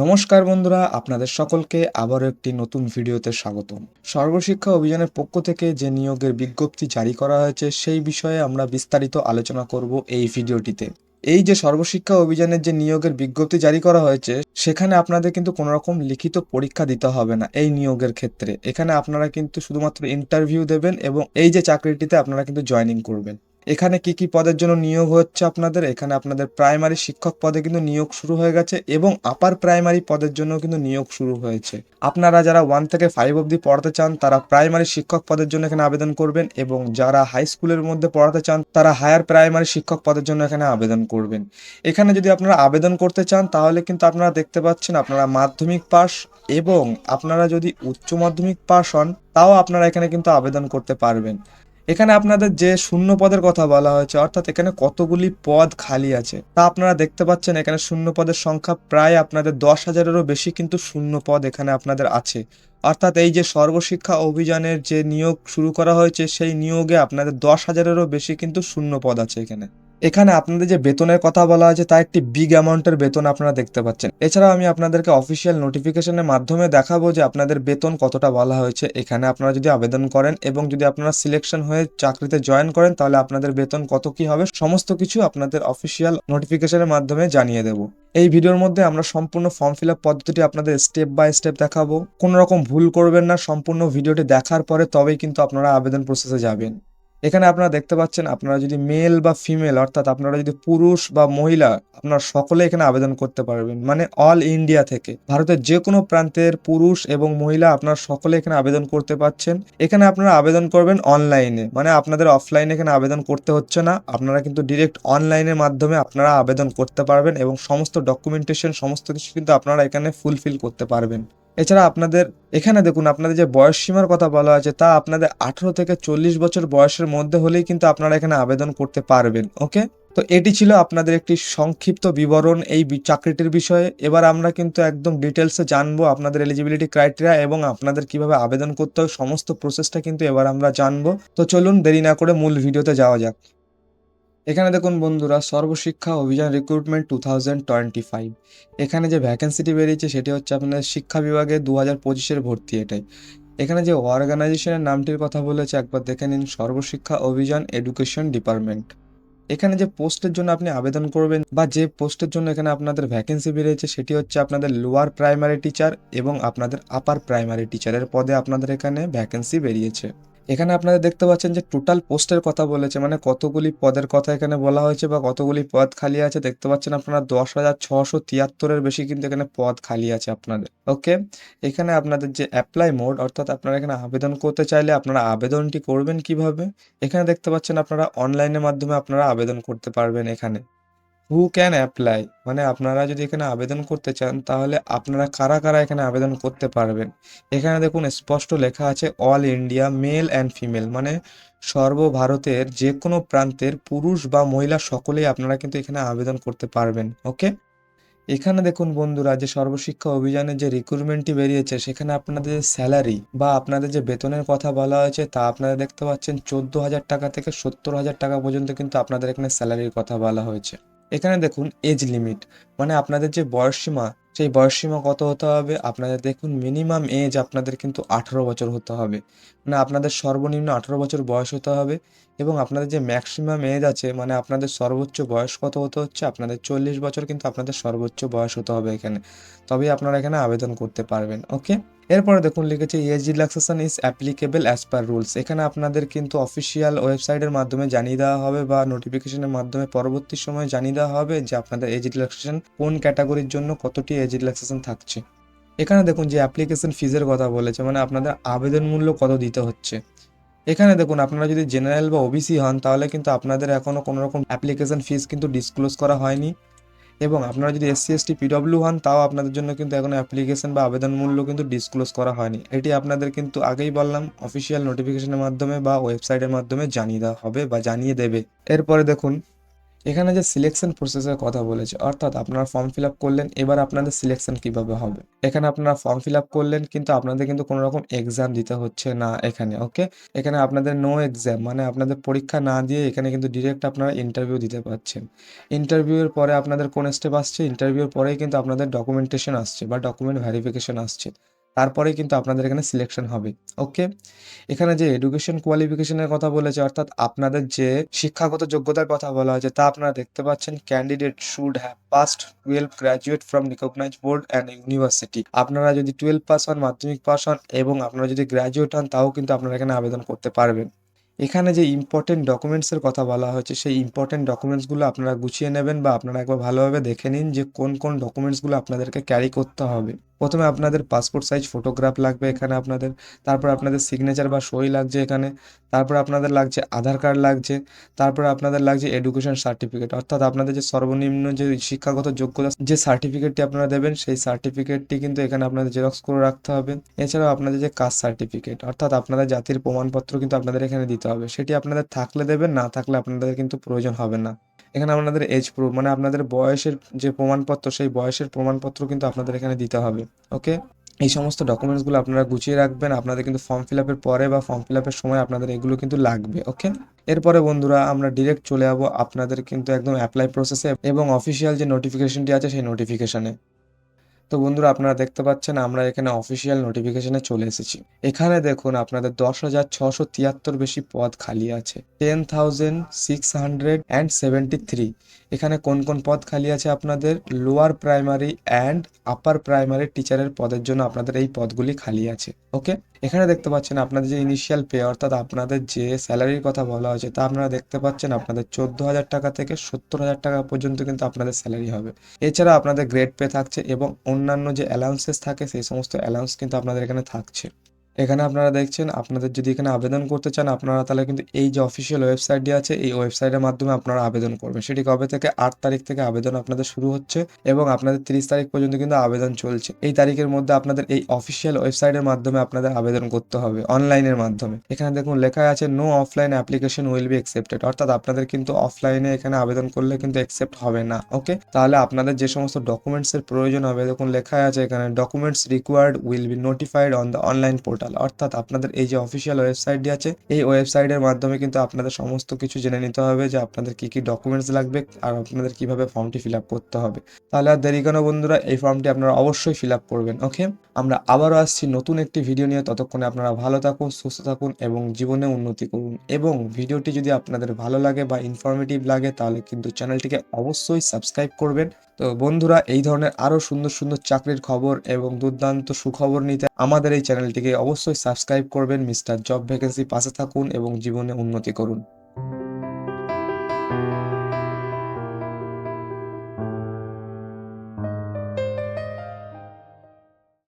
নমস্কার বন্ধুরা, আপনাদের সকলকে আবারও একটি নতুন ভিডিওতে স্বাগতম। সর্বশিক্ষা অভিযানের পক্ষ থেকে যে নিয়োগের বিজ্ঞপ্তি জারি করা হয়েছে, সেই বিষয়ে আমরা বিস্তারিত আলোচনা করব এই ভিডিওটিতে। এই যে সর্বশিক্ষা অভিযানের যে নিয়োগের বিজ্ঞপ্তি জারি করা হয়েছে, সেখানে আপনাদের কিন্তু কোনো রকম লিখিত পরীক্ষা দিতে হবে না এই নিয়োগের ক্ষেত্রে। এখানে আপনারা কিন্তু শুধুমাত্র ইন্টারভিউ দেবেন এবং এই যে চাকরিটিতে আপনারা কিন্তু জয়েনিং করবেন। এখানে কি কি পদের জন্য নিয়োগ হচ্ছে আপনাদের? এখানে আপনাদের প্রাইমারি শিক্ষক পদে কিন্তু নিয়োগ শুরু হয়ে গেছে এবং আপার প্রাইমারি পদের জন্য কিন্তু নিয়োগ শুরু হয়েছে। আপনারা যারা ওয়ান থেকে ফাইভ অবধি পড়াতে চান, তারা প্রাইমারি শিক্ষক পদের জন্য এখানে আবেদন করবেন এবং যারা হাই স্কুলের মধ্যে পড়াতে চান, তারা হায়ার প্রাইমারি শিক্ষক পদের জন্য এখানে আবেদন করবেন। এখানে যদি আপনারা আবেদন করতে চান, তাহলে কিন্তু আপনারা দেখতে পাচ্ছেন আপনারা মাধ্যমিক পাস এবং আপনারা যদি উচ্চ মাধ্যমিক পাস হন, তাও আপনারা এখানে কিন্তু আবেদন করতে পারবেন। এখানে আপনাদের যে শূন্য পদের কথা বলা হয়েছে, অর্থাৎ এখানে কতগুলি পদ খালি আছে, তা আপনারা দেখতে পাচ্ছেন এখানে শূন্য পদের সংখ্যা প্রায় আপনাদের দশ হাজারেরও বেশি কিন্তু শূন্য পদ এখানে আপনাদের আছে। অর্থাৎ এই যে সর্বশিক্ষা অভিযানের যে নিয়োগ শুরু করা হয়েছে, সেই নিয়োগে আপনাদের দশ হাজারেরও বেশি কিন্তু শূন্য পদ আছে এখানে। এখানে আপনাদের যে বেতনের কথা বলা হয়েছে, তা একটি বিগ অ্যামাউন্টের বেতন আপনারা দেখতে পাচ্ছেন। এছাড়াও আমি আপনাদেরকে অফিসিয়াল নোটিফিকেশনের মাধ্যমে দেখাবো যে আপনাদের বেতন কতটা বলা হয়েছে। এখানে আপনারা যদি আবেদন করেন এবং যদি আপনারা সিলেকশন হয়ে চাকরিতে জয়েন করেন, তাহলে আপনাদের বেতন কত কি হবে, সমস্ত কিছু আপনাদের অফিসিয়াল নোটিফিকেশনের মাধ্যমে জানিয়ে দেবো। এই ভিডিওর মধ্যে আমরা সম্পূর্ণ ফর্ম ফিল পদ্ধতিটি আপনাদের স্টেপ বাই স্টেপ দেখাবো। কোনো রকম ভুল করবেন না, সম্পূর্ণ ভিডিওটি দেখার পরে তবেই কিন্তু আপনারা আবেদন প্রসেসে যাবেন। এখানে আপনারা দেখতে পাচ্ছেন, আপনারা যদি মেল বা ফিমেল অর্থাৎ আপনারা যদি পুরুষ বা মহিলা, আপনারা সকলে এখানে আবেদন করতে পারবেন। মানে অল ইন্ডিয়া থেকে। ভারতের যে কোনো প্রান্তের পুরুষ এবং মহিলা আপনারা সকলে এখানে আবেদন করতে পারছেন। এখানে আপনারা আবেদন করবেন অনলাইনে মানে আপনাদের অফলাইনে এখানে আবেদন করতে হচ্ছে না। আপনারা কিন্তু ডিরেক্ট অনলাইনের মাধ্যমে আপনারা আবেদন করতে পারবেন এবং সমস্ত ডকুমেন্টেশন সমস্ত কিছু কিন্তু আপনারা এখানে ফুলফিল করতে পারবেন। এছাড়া আপনাদের, এখানে দেখুন আপনাদের যে বয়স সীমার কথা বলা আছে তা আপনাদের আঠেরো থেকে চল্লিশ বছর বয়সের মধ্যে হলেই কিন্তু আপনারা এখানে আবেদন করতে পারবেন, ওকে? তো এটি ছিল আপনাদের একটি সংক্ষিপ্ত বিবরণ এই চাকরিটির বিষয়ে। এবার আমরা কিন্তু একদম ডিটেলসে জানব আপনাদের এলিজিবিলিটি ক্রাইটেরিয়া এবং আপনাদের কীভাবে আবেদন করতে হয়, সমস্ত প্রসেসটা কিন্তু এবার আমরা জানব। তো চলুন দেরি না করে মূল ভিডিওতে যাওয়া যাক। এখানে দেখুন বন্ধুরা, Sarvashiksha Abhiyan recruitment two thousand twenty five এখানে যে ভ্যাকেন্সিটি বেরিয়েছে সেটি হচ্ছে আপনাদের শিক্ষা বিভাগে দু হাজার পঁচিশের ভর্তি এটাই। এখানে যে অর্গানাইজেশনের নামটির কথা বলেছে, একবার দেখে নিন সর্বশিক্ষা অভিযান এডুকেশন ডিপার্টমেন্ট এখানে যে পোস্টের জন্য আপনি আবেদন করবেন বা যে পোস্টের জন্য এখানে আপনাদের ভ্যাকেন্সি বেরিয়েছে সেটি হচ্ছে আপনাদের লোয়ার প্রাইমারি টিচার এবং আপনাদের আপার প্রাইমারি টিচারের পদে আপনাদের এখানে ভ্যাকেন্সি বেরিয়েছে। এখানে আপনারা দেখতে পাচ্ছেন যে টোটাল পোস্টের কথা বলেছে মানে কতগুলি পদের কথা এখানে বলা হয়েছে বা কতগুলি পদ খালি আছে। দেখতে পাচ্ছেন আপনারা দশ হাজার ছশো তিয়াত্তরের বেশি কিন্তু এখানে পদ খালি আছে আপনাদের ওকে এখানে আপনাদের যে অ্যাপ্লাই মোড অর্থাৎ আপনারা এখানে আবেদন করতে চাইলে আপনারা আবেদনটি করবেন কীভাবে? এখানে দেখতে পাচ্ছেন আপনারা অনলাইনের মাধ্যমে আপনারা আবেদন করতে পারবেন এখানে। হু ক্যান অ্যাপ্লাই মানে আপনারা যদি এখানে আবেদন করতে চান, তাহলে আপনারা কারা কারা এখানে আবেদন করতে পারবেন? এখানে দেখুন, স্পষ্ট লেখা আছে all India male and female মানে সর্বভারতের যে কোনো প্রান্তের পুরুষ বা মহিলা সকলেই আপনারা কিন্তু এখানে আবেদন করতে পারবেন ওকে এখানে দেখুন বন্ধুরা, যে সর্বশিক্ষা অভিযানের যে রিক্রুটমেন্টটি বেরিয়েছে, সেখানে আপনাদের স্যালারি বা আপনাদের যে বেতনের কথা বলা হয়েছে, তা আপনারা দেখতে পাচ্ছেন, চোদ্দ হাজার টাকা থেকে সত্তর হাজার টাকা পর্যন্ত কিন্তু আপনাদের এখানে স্যালারির কথা বলা হয়েছে। এখানে দেখুন এজ লিমিট মানে আপনাদের যে বয়সসীমা সেই বয়সসীমা কত হতে হবে? আপনাদের দেখুন মিনিমাম এজ আপনাদের কিন্তু আঠারো বছর হতে হবে। মানে আপনাদের সর্বনিম্ন আঠারো বছর বয়স হতে হবে। এবং আপনাদের যে ম্যাক্সিমাম এজ আছে মানে আপনাদের সর্বোচ্চ বয়স কত হতে হচ্ছে? আপনাদের চল্লিশ বছর কিন্তু আপনাদের সর্বোচ্চ বয়স হতে হবে এখানে। তবেই আপনারা এখানে আবেদন করতে পারবেন ওকে এরপরে দেখুন লিখেছে age relaxation is applicable as per rules এখানে আপনাদের কিন্তু অফিসিয়াল ওয়েবসাইটের মাধ্যমে জানিয়ে দেওয়া হবে বা নোটিফিকেশনের মাধ্যমে পরবর্তী সময়ে জানিয়ে দেওয়া হবে যে আপনাদের এজ রিল্যাক্সেশন কোন ক্যাটাগরির জন্য কতটি এজ রিল্যাক্সেশন থাকছে। এখানে দেখুন যে অ্যাপ্লিকেশন ফিজের কথা বলেছে মানে আপনাদের আবেদন মূল্য কত দিতে হচ্ছে। এখানে দেখুন, আপনারা যদি জেনারেল বা ওবিসি হন, তাহলে কিন্তু আপনাদের এখনও কোনো রকম অ্যাপ্লিকেশন ফিস কিন্তু ডিসক্লোজ করা হয়নি। এবং আপনারা যদি এসসি এসটি পিডব্লিউ হন, তাও আপনাদের জন্য কিন্তু এখনও অ্যাপ্লিকেশন বা আবেদন মূল্য কিন্তু ডিসক্লোজ করা হয়নি। এটি আপনাদের কিন্তু আগেই বললাম অফিসিয়াল নোটিফিকেশনের মাধ্যমে বা ওয়েবসাইটের মাধ্যমে জানিয়ে দেওয়া হবে বা জানিয়ে দেবে। এরপরে দেখুন এখানে যে সিলেকশন প্রসেসের কথা বলেছে, অর্থাৎ আপনারা ফর্ম ফিল আপ করলেন, এবার আপনাদের সিলেকশন কীভাবে হবে? এখানে আপনারা ফর্ম ফিল আপ করলেন, কিন্তু আপনাদের কিন্তু কোনো রকম এক্সাম দিতে হচ্ছে না এখানে ওকে এখানে আপনাদের নো এক্সাম মানে আপনাদের পরীক্ষা না দিয়ে এখানে কিন্তু ডিরেক্ট আপনারা ইন্টারভিউ দিতে পারছেন। ইন্টারভিউয়ের পরে আপনাদের কোন স্টেপ আসছে? ইন্টারভিউর পরেই কিন্তু আপনাদের ডকুমেন্টেশন আসছে বা ডকুমেন্ট ভেরিফিকেশন আসছে। তারপরেই কিন্তু আপনাদের এখানে সিলেকশন হবে ওকে এখানে যে এডুকেশন কোয়ালিফিকেশনের কথা বলেছে, অর্থাৎ আপনাদের যে শিক্ষাগত যোগ্যতার কথা বলা হয়েছে, তা আপনারা দেখতে পাচ্ছেন candidate should have passed twelve graduate from recognize board and university আপনারা যদি টুয়েলভ পাস হন, মাধ্যমিক পাস হন, এবং আপনারা যদি গ্র্যাজুয়েট হন, তাও কিন্তু আপনারা এখানে আবেদন করতে পারবেন। এখানে যে ইম্পর্টেন্ট ডকুমেন্টসের কথা বলা হয়েছে, সেই ইম্পর্টেন্ট ডকুমেন্টসগুলো আপনারা গুছিয়ে নেবেন বা আপনারা একবার ভালোভাবে দেখে নিন যে কোন কোন ডকুমেন্টসগুলো আপনাদেরকে ক্যারি করতে হবে। প্রথমে আপনাদের পাসপোর্ট সাইজ ফটোগ্রাফ লাগবে এখানে আপনাদের, তারপর আপনাদের সিগনেচার বা সই লাগছে এখানে, তারপর আপনাদের লাগছে আধার কার্ড লাগছে, তারপর আপনাদের লাগছে এডুকেশন সার্টিফিকেট অর্থাৎ আপনাদের যে সর্বনিম্ন যে শিক্ষাগত যোগ্যতা, যে সার্টিফিকেটটি আপনারা দেবেন, সেই সার্টিফিকেটটি কিন্তু এখানে আপনাদের জেরক্স করে রাখতে হবে। এছাড়াও আপনাদের যে কাস্ট সার্টিফিকেট অর্থাৎ আপনাদের জাতির প্রমাণপত্র কিন্তু আপনাদের এখানে দিতে হবে, সেটি আপনাদের থাকলে দেবেন, না থাকলে আপনাদের কিন্তু প্রয়োজন হবে না। এখানে আপনাদের এজ প্রুফ মানে আপনাদের বয়সের যে প্রমাণপত্র, সেই বয়সের প্রমাণপত্র কিন্তু আপনাদের এখানে দিতে হবে। ওকে? এই সমস্ত ডকুমেন্টসগুলো আপনারা গুছিয়ে রাখবেন। আপনাদের কিন্তু ফর্ম ফিল আপের পরে বা ফর্ম ফিল আপের সময় আপনাদের এগুলো কিন্তু লাগবে, ওকে? এরপরে বন্ধুরা, আমরা ডিরেক্ট চলে যাব আপনাদের কিন্তু একদম অ্যাপ্লাই প্রসেসে এবং অফিসিয়াল যে নোটিফিকেশনটি আছে সেই নোটিফিকেশনে তো বন্ধুরা আপনারা দেখতে পাচ্ছেন আমরা এখানে অফিসিয়াল নোটিফিকেশনে চলে এসেছি। এখানে দেখুন আপনাদের দশ হাজার ছশো তিয়াত্তর বেশি পদ খালি আছে। Ten thousand six hundred and seventy three এখানে কোন কোন পদ খালি আছে আপনাদের? Lower primary and upper primary টিচারের পদের জন্য আপনাদের এই পদগুলি খালি আছে। ওকে এখানে দেখতে পাচ্ছেন আপনাদের যে ইনিশিয়াল পে অর্থাৎ আপনাদের যে স্যালারির কথা বলা হয়েছে, তা আপনারা দেখতে পাচ্ছেন আপনাদের চোদ্দ হাজার টাকা থেকে সত্তর হাজার টাকা পর্যন্ত কিন্তু আপনাদের স্যালারি হবে। এছাড়া আপনাদের গ্রেড পে থাকছে এবং অন্যান্য যে অ্যালাউন্সেস থাকে সেই সমস্ত অ্যালাউন্স কিন্তু আপনাদের এখানে থাকছে। এখানে আপনারা দেখছেন, আপনাদের যদি এখানে আবেদন করতে চান, আপনারা তাহলে কিন্তু এই যে অফিসিয়াল ওয়েবসাইটটি আছে, এই ওয়েবসাইটের মাধ্যমে আপনারা আবেদন করবেন। সেটি কবে থেকে? আট তারিখ থেকে আবেদন আপনাদের শুরু হচ্ছে এবং আপনাদের তিরিশ তারিখ পর্যন্ত কিন্তু আবেদন চলছে। এই তারিখের মধ্যে আপনাদের এই অফিসিয়াল ওয়েবসাইটের মাধ্যমে আপনাদের আবেদন করতে হবে অনলাইনের মাধ্যমে। এখানে দেখুন লেখা আছে no offline application will be accepted অর্থাৎ আপনাদের কিন্তু অফলাইনে এখানে আবেদন করলে কিন্তু অ্যাকসেপ্ট হবে না ওকে তাহলে আপনাদের যে সমস্ত ডকুমেন্টসের প্রয়োজন হবে, দেখুন লেখা আছে এখানে documents required will be notified on the online portal অর্থাৎ আপনাদের এই যে অফিসিয়াল ওয়েবসাইটটি আছে, এই ওয়েবসাইটের মাধ্যমে কিন্তু আপনাদের সমস্ত কিছু জেনে নিতে হবে যে আপনাদের কি কি ডকুমেন্টস লাগবে আর আপনাদের কীভাবে ফর্মটি ফিল করতে হবে। তাহলে আর দেরি কেন বন্ধুরা, এই ফর্মটি আপনারা অবশ্যই ফিল করবেন ওকে আমরা আবারও আসছি নতুন একটি ভিডিও নিয়ে, ততক্ষণে আপনারা ভালো থাকুন, সুস্থ থাকুন এবং জীবনে উন্নতি করুন। এবং ভিডিওটি যদি আপনাদের ভালো লাগে বা ইনফরমেটিভ লাগে, তাহলে কিন্তু চ্যানেলটিকে অবশ্যই সাবস্ক্রাইব করবেন। তো বন্ধুরা, এই ধরনের আরও সুন্দর সুন্দর চাকরির খবর এবং দুর্দান্ত সুখবর নিতে আমাদের এই চ্যানেলটিকে অবশ্যই সাবস্ক্রাইব করবেন মিস্টার জব ভ্যাকেন্সি পাশে থাকুন এবং জীবনে উন্নতি করুন।